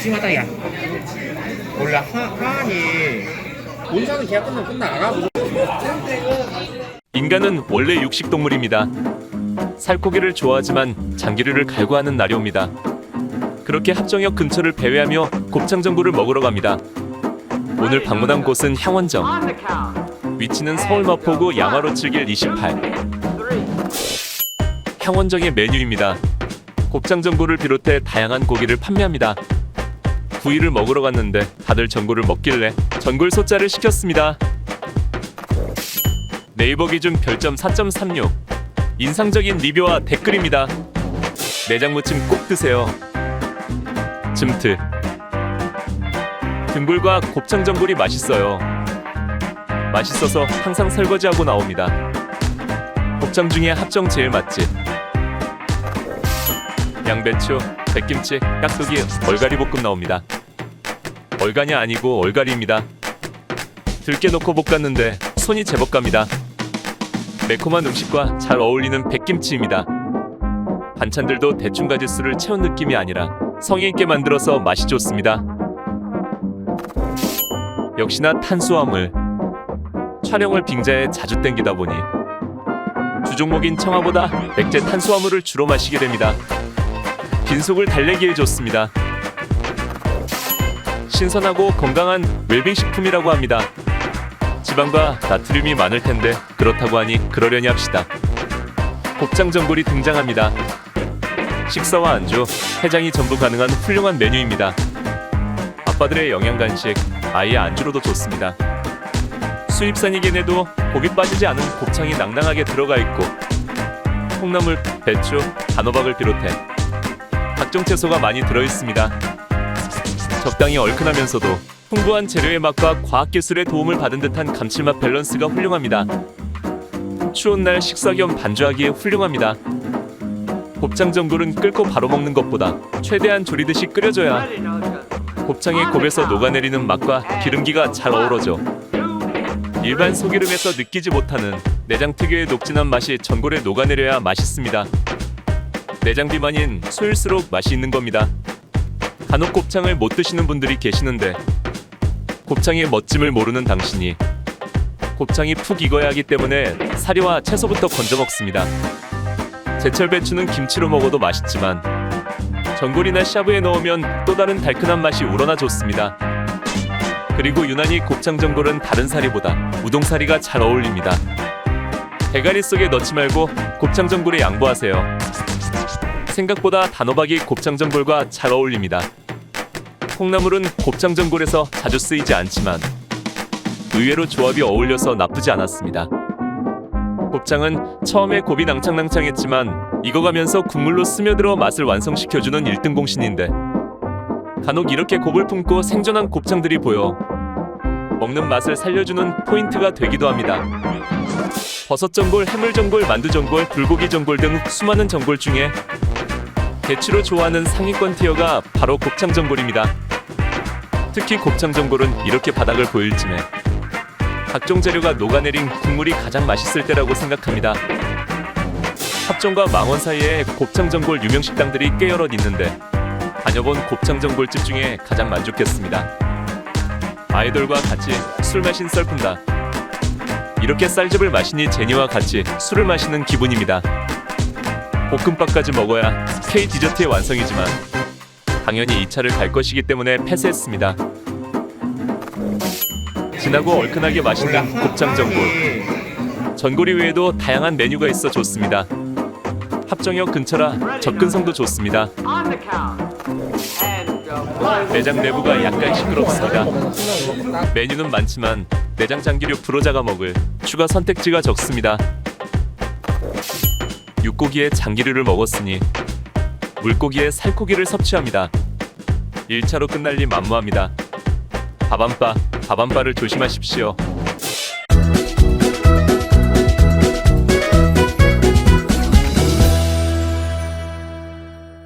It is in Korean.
심하다 야 원래 하, 하한이 본사는 계약 끝나면 끝나 안 하고 인간은 원래 육식 동물입니다. 살코기를 좋아하지만 장기류를 갈구하는 날이 옵니다. 그렇게 합정역 근처를 배회하며 곱창 전골을 먹으러 갑니다. 오늘 방문한 곳은 향원정. 위치는 서울 마포구 양화로 7길 28. 향원정의 메뉴입니다. 곱창 전골을 비롯해 다양한 고기를 판매합니다. 구이를 먹으러 갔는데 다들 전골을 먹길래 전골 소자를 시켰습니다. 네이버 기준 별점 4.36 인상적인 리뷰와 댓글입니다. 내장 무침 꼭 드세요. 즘트. 등굴과 곱창 전골이 맛있어요. 맛있어서 항상 설거지하고 나옵니다. 곱창 중에 합정 제일 맛집. 양배추, 백김치, 깍두기, 얼갈이 볶음 나옵니다 얼간이 아니고 얼갈이입니다 들깨 넣고 볶았는데 손이 제법 갑니다 매콤한 음식과 잘 어울리는 백김치입니다. 반찬들도 대충 가짓수를 채운 느낌이 아니라 성의 있게 만들어서 맛이 좋습니다. 역시나 탄수화물. 촬영을 빙자해 자주 땡기다 보니 주종목인 청아보다 맥제 탄수화물을 주로 마시게 됩니다. 빈속을 달래기에 좋습니다. 신선하고 건강한 웰빙 식품이라고 합니다. 지방과 나트륨이 많을 텐데 그렇다고 하니 그러려니 합시다. 곱창 전골이 등장합니다. 식사와 안주, 해장이 전부 가능한 훌륭한 메뉴입니다. 아빠들의 영양 간식, 아이의 안주로도 좋습니다. 수입산이긴 해도 고기 빠지지 않은 곱창이 낭낭하게 들어가 있고 콩나물, 배추, 단호박을 비롯해 각종 채소가 많이 들어 있습니다. 적당히 얼큰하면서도 풍부한 재료의 맛과 과학기술의 도움을 받은 듯한 감칠맛 밸런스가 훌륭합니다. 추운 날 식사 겸 반주하기에 훌륭합니다. 곱창 전골은 끓고 바로 먹는 것보다 최대한 조리듯이 끓여줘야 곱창의 곱에서 녹아내리는 맛과 기름기가 잘 어우러져 일반 소기름에서 느끼지 못하는 내장 특유의 녹진한 맛이 전골에 녹아내려야 맛있습니다. 내장 비만인 소일수록 맛이 있는 겁니다. 간혹 곱창을 못 드시는 분들이 계시는데 곱창의 멋짐을 모르는 당신이 곱창이 푹 익어야 하기 때문에 사료와 채소부터 건져 먹습니다. 제철 배추는 김치로 먹어도 맛있지만 전골이나 샤브에 넣으면 또 다른 달큰한 맛이 우러나 좋습니다. 그리고 유난히 곱창 전골은 다른 사리보다 우동사리가 잘 어울립니다. 대가리 속에 넣지 말고 곱창 전골에 양보하세요. 생각보다 단호박이 곱창 전골과 잘 어울립니다. 콩나물은 곱창 전골에서 자주 쓰이지 않지만 의외로 조합이 어울려서 나쁘지 않았습니다. 곱창은 처음에 곱이 낭창낭창했지만 익어가면서 국물로 스며들어 맛을 완성시켜주는 1등 공신인데 간혹 이렇게 곱을 품고 생존한 곱창들이 보여 먹는 맛을 살려주는 포인트가 되기도 합니다. 버섯 전골, 해물 전골, 만두 전골, 불고기 전골 등 수많은 전골 중에 대추로 좋아하는 상위권 티어가 바로 곱창 전골입니다. 특히 곱창 전골은 이렇게 바닥을 보일 쯤에 각종 재료가 녹아내린 국물이 가장 맛있을 때라고 생각합니다. 합정과 망원 사이에 곱창 전골 유명 식당들이 꽤 여럿 있는데 다녀본 곱창 전골집 중에 가장 만족했습니다. 아이돌과 같이 술 마신 썰푼다. 이렇게 쌀집을 마시니 제니와 같이 술을 마시는 기분입니다. 볶음밥까지 먹어야 K 디저트의 완성이지만 당연히 2차를 갈 것이기 때문에 패스했습니다. 진하고 얼큰하게 맛있는 곱창 전골. 전골이 외에도 다양한 메뉴가 있어 좋습니다. 합정역 근처라 접근성도 좋습니다. 매장 내부가 약간 시끄럽습니다. 메뉴는 많지만 내장 장기류 프로자가 먹을 추가 선택지가 적습니다. 육고기에 장기류를 먹었으니 물고기에 살코기를 섭취합니다. 1차로 끝날 리 만무합니다. 밥한바, 밥한바를 조심하십시오.